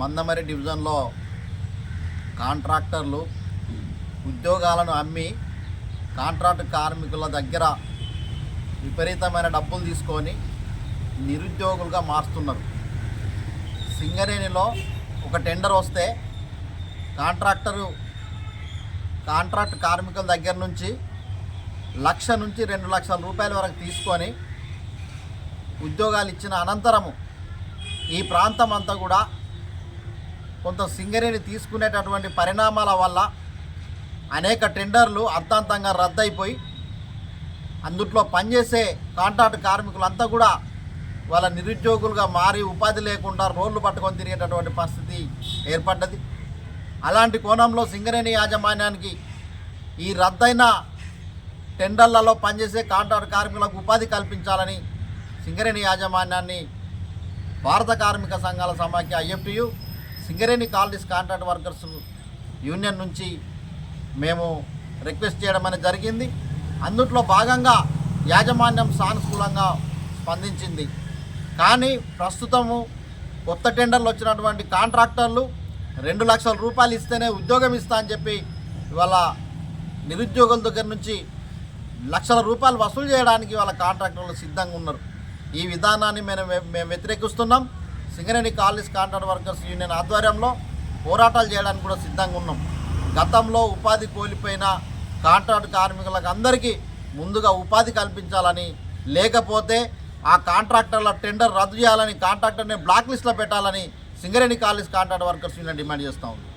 మందమరి డివిజన్లో కాంట్రాక్టర్లు ఉద్యోగాలను అమ్మి కాంట్రాక్ట్ కార్మికుల దగ్గర విపరీతమైన డబ్బులు తీసుకొని నిరుద్యోగులుగా మారుస్తున్నారు. సింగరేణిలో ఒక టెండర్ వస్తే కాంట్రాక్టరు కాంట్రాక్ట్ కార్మికుల దగ్గర నుంచి లక్ష నుంచి రెండు లక్షల రూపాయల వరకు తీసుకొని ఉద్యోగాలు ఇచ్చిన అనంతరము ఈ ప్రాంతం అంతా కూడా కొంత సింగరేణి తీసుకునేటటువంటి పరిణామాల వల్ల అనేక టెండర్లు అర్థాంతంగా రద్దయిపోయి అందుట్లో పనిచేసే కాంట్రాక్ట్ కార్మికులంతా కూడా వాళ్ళ నిరుద్యోగులుగా మారి ఉపాధి లేకుండా రోడ్లు పట్టుకొని తిరిగేటటువంటి పరిస్థితి ఏర్పడ్డది. అలాంటి కోణంలో సింగరేణి యాజమాన్యానికి ఈ రద్దయిన టెండర్లలో పనిచేసే కాంట్రాక్ట్ కార్మికులకు ఉపాధి కల్పించాలని సింగరేణి యాజమాన్యాన్ని భారత కార్మిక సంఘాల సమాఖ్య IFTU Singareni colonies contract workers union నుంచి మేము రిక్వెస్ట్ చేయడం అనేది జరిగింది. అందుట్లో భాగంగా యాజమాన్యం సానుకూలంగా స్పందించింది. కానీ ప్రస్తుతము కొత్త టెండర్లు వచ్చినటువంటి కాంట్రాక్టర్లు రెండు లక్షల రూపాయలు ఇస్తేనే ఉద్యోగం ఇస్తా అని చెప్పి ఇవాళ నిరుద్యోగుల దగ్గర నుంచి లక్షల రూపాయలు వసూలు చేయడానికి వాళ్ళ కాంట్రాక్టర్లు సిద్ధంగా ఉన్నారు. ఈ విధానాన్ని మేము మేము వ్యతిరేకిస్తున్నాం. Singareni colonies contract workers union ఆధ్వర్యంలో పోరాటాలు చేయడానికి కూడా సిద్ధంగా ఉన్నాం. గతంలో ఉపాధి కోల్పోయిన కాంట్రాక్ట్ కార్మికులకు అందరికీ ముందుగా ఉపాధి కల్పించాలని లేకపోతే ఆ కాంట్రాక్టర్ల టెండర్ రద్దు చేయాలని కాంట్రాక్టర్ని బ్లాక్ లిస్ట్లో పెట్టాలని Singareni colonies contract workers union demand చేస్తూ ఉంది.